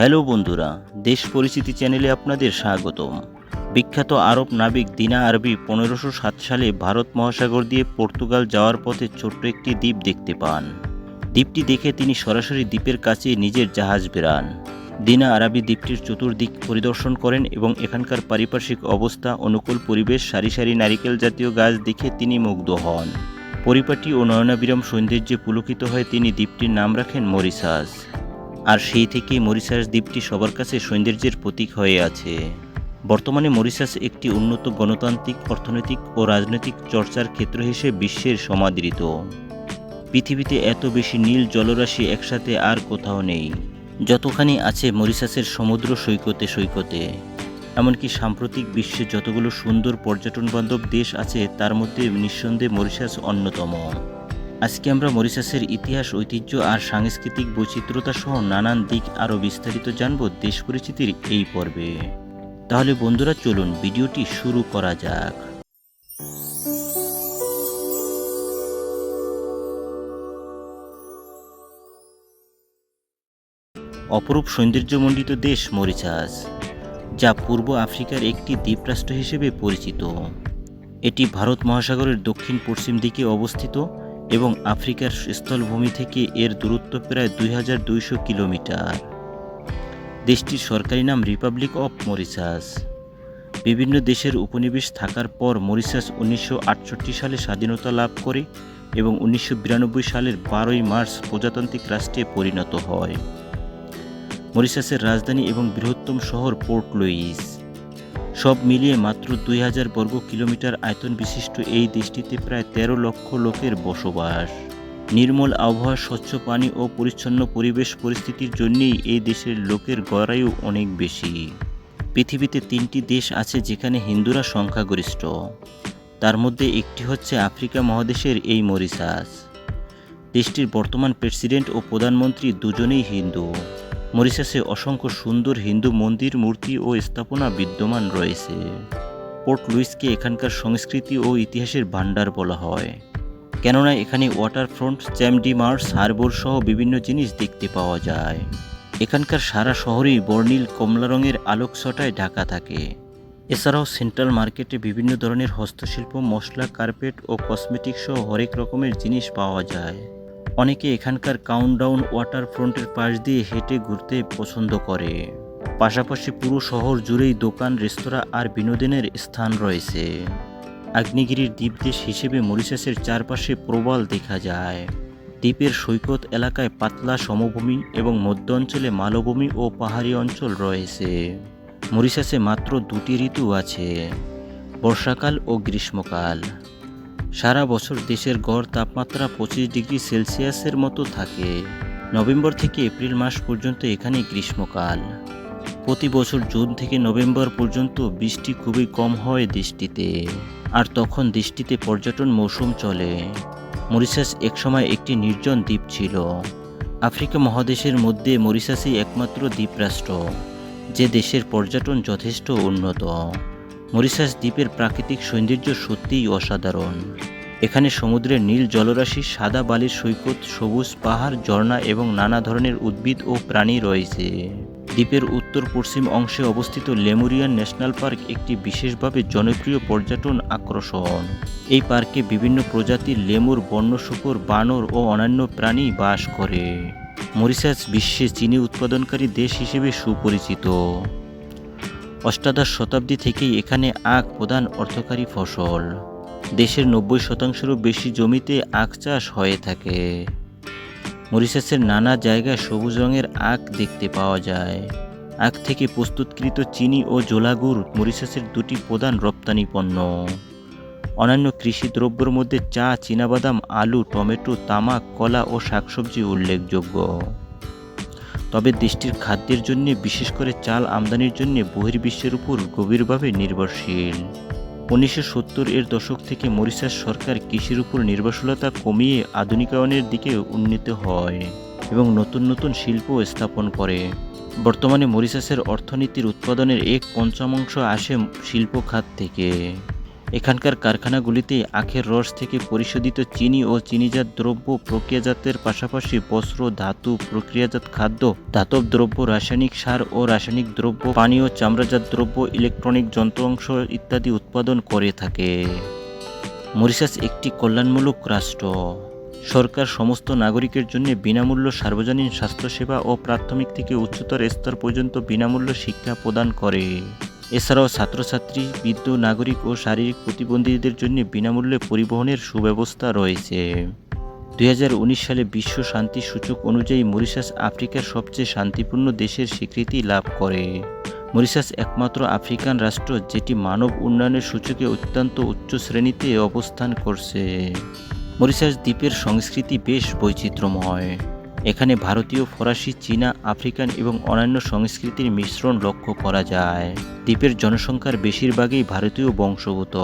Hello বন্ধুরা, দেশ পরিচিতি চ্যানেলে আপনাদের স্বাগতম। বিখ্যাত আরব নাবিক দিনা আরবি পনেরোশো সাত সালে ভারত মহাসাগর দিয়ে পর্তুগাল যাওয়ার পথে ছোট্ট একটি দ্বীপ দেখতে পান। দ্বীপটি দেখে তিনি সরাসরি দ্বীপের কাছে নিজের জাহাজ বেরান দিনা আরবি দ্বীপটির চতুর্দিক পরিদর্শন করেন এবং এখানকার পারিপার্শ্বিক অবস্থা, অনুকূল পরিবেশ, সারি সারি নারিকেল জাতীয় গাছ দেখে তিনি মুগ্ধ হন। পরিপাটি ও নয়নাবিরাম সৌন্দর্যে পুলকিত হয়ে তিনি দ্বীপটির নাম রাখেন মরিসাস আর সেই থেকেই মরিশাস দ্বীপটি সবার কাছে সৌন্দর্যের প্রতীক হয়ে আছে। বর্তমানে মরিশাস একটি উন্নত গণতান্ত্রিক, অর্থনৈতিক ও রাজনৈতিক চর্চার ক্ষেত্র হিসেবে বিশ্বের সমাদৃত। পৃথিবীতে এত বেশি নীল জলরাশি একসাথে আর কোথাও নেই। যতখানি আছে মরিশাসের সমুদ্র সৈকতে সৈকতে। এমনকি সাম্প্রতিক বিশ্বে যতগুলো সুন্দর পর্যটন বান্ধব দেশ আছে, তার মধ্যে নিঃসন্দেহে মরিশাস অন্যতম। আজকে আমরা মরিশাসের ইতিহাস, ঐতিহ্য আর সাংস্কৃতিক বৈচিত্র্যতা সহ নানান দিক আরও বিস্তারিত জানব দেশ পরিচিতির এই পর্বে। তাহলে বন্ধুরা চলুন ভিডিওটি শুরু করা যাক। অপরূপ সৌন্দর্যমণ্ডিত দেশ মরিচাস যা পূর্ব আফ্রিকার একটি দ্বীপরাষ্ট্র হিসেবে পরিচিত। এটি ভারত মহাসাগরের দক্ষিণ পশ্চিম দিকে অবস্থিত এবং আফ্রিকার স্থলভূমি থেকে এর দূরত্ব প্রায় দুই হাজার দুইশো কিলোমিটার। দেশটির সরকারি নাম রিপাবলিক অফ মরিশাস বিভিন্ন দেশের উপনিবেশ থাকার পর মরিশাস উনিশশো আটষট্টি সালে স্বাধীনতা লাভ করে এবং উনিশশো বিরানব্বই সালের বারোই মার্চ প্রজাতান্ত্রিক রাষ্ট্রে পরিণত হয়। মরিশাসের রাজধানী এবং বৃহত্তম শহর পোর্ট লুইস সব মিলিয়ে মাত্র দুই হাজার বর্গ কিলোমিটার আয়তন বিশিষ্ট এই দেশটিতে প্রায় তেরো লক্ষ লোকের বসবাস। নির্মল আবহাওয়া, স্বচ্ছ পানি ও পরিচ্ছন্ন পরিবেশ পরিস্থিতির জন্যেই এই দেশের লোকের গড়ায়ু অনেক বেশি। পৃথিবীতে তিনটি দেশ আছে যেখানে হিন্দুরা সংখ্যাগরিষ্ঠ। তার মধ্যে একটি হচ্ছে আফ্রিকা মহাদেশের এই মরিশাস। দেশটির বর্তমান প্রেসিডেন্ট ও প্রধানমন্ত্রী দুজনেই হিন্দু। মরিশাসে অসংখ্য সুন্দর হিন্দু মন্দির, মূর্তি ও স্থাপনা বিদ্যমান রয়েছে। পোর্ট লুইসকে এখানকার সংস্কৃতি ও ইতিহাসের ভাণ্ডার বলা হয়। কেননা এখানে ওয়াটারফ্রন্ট, চ্যামডি মার্স, হারবোর সহ বিভিন্ন জিনিস দেখতে পাওয়া যায়। এখানকার সারা শহরেই বর্ণিল কমলা রঙের আলোকছটায় ঢাকা থাকে। এছাড়াও সেন্ট্রাল মার্কেটে বিভিন্ন ধরনের হস্তশিল্প, মশলা, কার্পেট ও কসমেটিক সহ হরেক রকমের জিনিস পাওয়া যায়। অনেকে এখানকার কাউন্টডাউন ওয়াটার ফ্রন্টের পাশ দিয়ে হেঁটে ঘুরতে পছন্দ করে। পাশাপাশি পুরো শহর জুড়েই দোকান, রেস্তোরাঁ আর বিনোদনের স্থান রয়েছে। আগ্নেয়গিরির দ্বীপদেশ হিসেবে মরিশাসের চারপাশে প্রবাল দেখা যায়। দ্বীপের সৈকত এলাকায় পাতলা সমভূমি এবং মধ্য অঞ্চলে মালভূমি ও পাহাড়ি অঞ্চল রয়েছে। মরিশাসে মাত্র দুটি ঋতু আছে, বর্ষাকাল ও গ্রীষ্মকাল। সারা বছর দেশের গড় তাপমাত্রা পঁচিশ ডিগ্রি সেলসিয়াসের মতো থাকে। নভেম্বর থেকে এপ্রিল মাস পর্যন্ত এখানে গ্রীষ্মকাল। প্রতি বছর জুন থেকে নভেম্বর পর্যন্ত বৃষ্টি খুবই কম হয় দেশটিতে। আর তখন দেশটিতে পর্যটন মৌসুম চলে। মরিশাস একসময় একটি নির্জন দ্বীপ ছিল। আফ্রিকা মহাদেশের মধ্যে মরিশাসই একমাত্র দ্বীপরাষ্ট্র, যে দেশের পর্যটন যথেষ্ট উন্নত। মরিশাস দ্বীপের প্রাকৃতিক সৌন্দর্য সত্যিই অসাধারণ। এখানে সমুদ্রের নীল জলরাশি, সাদা বালির সৈকত, সবুজ পাহাড়, ঝর্ণা এবং নানা ধরনের উদ্ভিদ ও প্রাণী রয়েছে। দ্বীপের উত্তর পশ্চিম অংশে অবস্থিত লেমুরিয়ান ন্যাশনাল পার্ক একটি বিশেষভাবে জনপ্রিয় পর্যটন আকর্ষণ। এই পার্কে বিভিন্ন প্রজাতির লেমুর বন্য শুকর, বানর ও অন্যান্য প্রাণী বাস করে। মরিশাস বিশ্বে চিনি উৎপাদনকারী দেশ হিসেবে সুপরিচিত। অষ্টাদশ শতাব্দী থেকেই এখানে আখ প্রধান অর্থকারী ফসল। দেশের নব্বই শতাংশেরও বেশি জমিতে আখ চাষ হয়ে থাকে। মরিশাসের নানা জায়গায় সবুজ রঙের আখ দেখতে পাওয়া যায়। আখ থেকে প্রস্তুতকৃত চিনি ও জোলাগুড় মরিশাসের দুটি প্রধান রপ্তানি পণ্য। অন্যান্য কৃষি দ্রব্যের মধ্যে চা, চীনাবাদাম, আলু, টমেটো, তামাক, কলা ও শাকসবজি উল্লেখযোগ্য। তবে দেশটির খাদ্যের জন্য, বিশেষ করে চাল আমদানির জন্য বহির্বিশ্বের উপর গভীরভাবে নির্ভরশীল। উনিশশো সত্তর এর দশক থেকে মরিশাস সরকার কৃষির উপর নির্ভরশীলতা কমিয়ে আধুনিকায়নের দিকে উন্নীত হয় এবং নতুন নতুন শিল্প স্থাপন করে। বর্তমানে মরিশাসের অর্থনীতির উৎপাদনের এক পঞ্চমাংশ আসে শিল্প খাত থেকে। এখানকার কারখানাগুলিতে আখের রস থেকে পরিশোধিত চিনি ও চিনিজাত দ্রব্য প্রক্রিয়াজাতের পাশাপাশি বস্ত্র, ধাতু, প্রক্রিয়াজাত খাদ্য, ধাতব দ্রব্য, রাসায়নিক সার ও রাসায়নিক দ্রব্য পানীয় চামড়াজাত দ্রব্য, ইলেকট্রনিক যন্ত্রাংশ ইত্যাদি উৎপাদন করে থাকে। মরিশাস একটি কল্যাণমূলক রাষ্ট্র। সরকার সমস্ত নাগরিকের জন্য বিনামূল্য সার্বজনীন স্বাস্থ্যসেবা ও প্রাথমিক থেকে উচ্চতর স্তর পর্যন্ত বিনামূল্য শিক্ষা প্রদান করে। এছাড়াও ছাত্রছাত্রী, বৃদ্ধ, নাগরিক ও শারীরিক প্রতিবন্ধীদের জন্য বিনামূল্যে পরিবহনের সুব্যবস্থা রয়েছে। দু হাজার উনিশ সালে বিশ্ব শান্তি সূচক অনুযায়ী মরিশাস আফ্রিকার সবচেয়ে শান্তিপূর্ণ দেশের স্বীকৃতি লাভ করে। মরিশাস একমাত্র আফ্রিকান রাষ্ট্র যেটি মানব উন্নয়নের সূচকে অত্যন্ত উচ্চ শ্রেণীতে অবস্থান করছে। মরিশাস দ্বীপের সংস্কৃতি বেশ বৈচিত্র্যময়। এখানে ভারতীয়, ফরাসি, চীনা, আফ্রিকান এবং অন্যান্য সংস্কৃতির মিশ্রণ লক্ষ্য করা যায়। দ্বীপের জনসংখ্যার বেশিরভাগই ভারতীয় বংশগত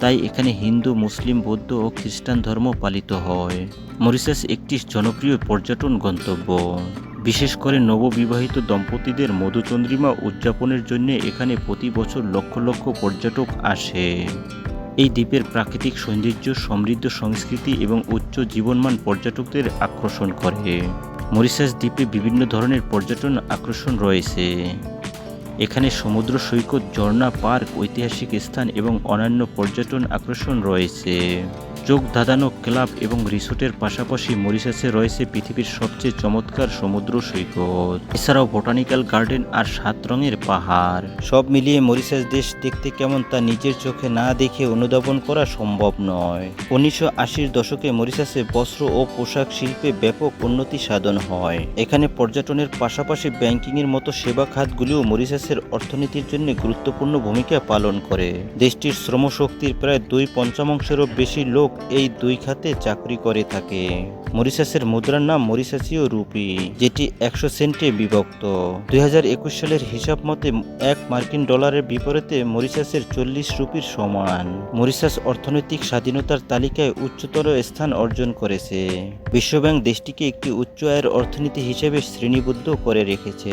তাই এখানে হিন্দু, মুসলিম, বৌদ্ধ ও খ্রিস্টান ধর্ম পালিত হয়। মরিশাস একটি জনপ্রিয় পর্যটন গন্তব্য। বিশেষ করে নববিবাহিত দম্পতিদের মধুচন্দ্রিমা উদযাপনের জন্য এখানে প্রতি বছর লক্ষ লক্ষ পর্যটক আসে। এই দ্বীপের প্রাকৃতিক সৌন্দর্য, সমৃদ্ধ সংস্কৃতি এবং উচ্চ জীবনমান পর্যটকদের আকর্ষণ করে। মরিশাস দ্বীপে বিভিন্ন ধরনের পর্যটন আকর্ষণ রয়েছে। এখানে সমুদ্র সৈকত, ঝর্ণা, পার্ক, ঐতিহাসিক স্থান এবং অন্যান্য পর্যটন আকর্ষণ রয়েছে। চোখ ধাঁধানো ক্লাব এবং রিসোর্টের পাশাপাশি মরিশাসে রয়েছে পৃথিবীর সবচেয়ে চমৎকার সমুদ্র সৈকত। এছাড়াও বোটানিক্যাল গার্ডেন আর সাত রঙের পাহাড়। সব মিলিয়ে মরিশাস দেশ দেখতে কেমন তা নিজের চোখে না দেখে অনুধাবন করা সম্ভব নয়। উনিশশো আশির দশকে মরিশাসে বস্ত্র ও পোশাক শিল্পে ব্যাপক উন্নতি সাধন হয়। এখানে পর্যটনের পাশাপাশি ব্যাংকিংয়ের মতো সেবা খাতগুলিও মরিশাসের অর্থনীতির জন্য গুরুত্বপূর্ণ ভূমিকা পালন করে। দেশটির শ্রমশক্তির প্রায় দুই পঞ্চমাংশেরও বেশি লোক এই দুই খাতে চাকরি করে থাকে। মরিশাসের মুদ্রার নাম মরিশাসীয় রুপি, যেটি একশো সেন্টে বিভক্ত। দুই হাজার একুশ সালের হিসাব মতে এক মার্কিন ডলারের বিপরীতে মরিশাসের চল্লিশ রুপির সমান। মরিশাস অর্থনৈতিক স্বাধীনতার তালিকায় উচ্চতর স্থান অর্জন করেছে। বিশ্বব্যাংক দেশটিকে একটি উচ্চ আয়ের অর্থনীতি হিসেবে শ্রেণীবদ্ধ করে রেখেছে।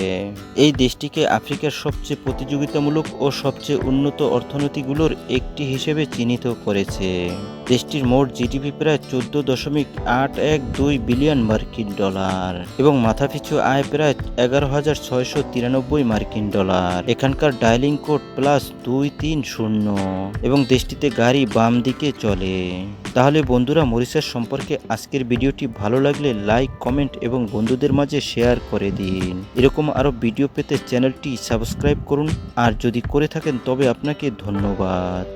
এই দেশটিকে আফ্রিকার সবচেয়ে প্রতিযোগিতামূলক ও সবচেয়ে উন্নত অর্থনীতিগুলোর একটি হিসেবে চিহ্নিত করেছে। দেশটির মোট জিডিপি প্রায় চোদ্দ দশমিক আট এক দুই বিলিয়ন মার্কিন ডলার এবং মাথাপিছু আয় প্রায় এগারো হাজার ছয়শো তিরানব্বই মার্কিন ডলার। এখানকার ডায়ালিং কোড প্লাস দুই তিন শূন্য এবং দেশটিতে গাড়ি বাম দিকে চলে। তাহলে বন্ধুরা মরিশাস সম্পর্কে আজকের ভিডিওটি ভালো লাগলে লাইক, কমেন্ট এবং বন্ধুদের মাঝে শেয়ার করে দিন। এরকম আরও ভিডিও পেতে চ্যানেলটি সাবস্ক্রাইব করুন। আর যদি করে থাকেন, তবে আপনাকে ধন্যবাদ।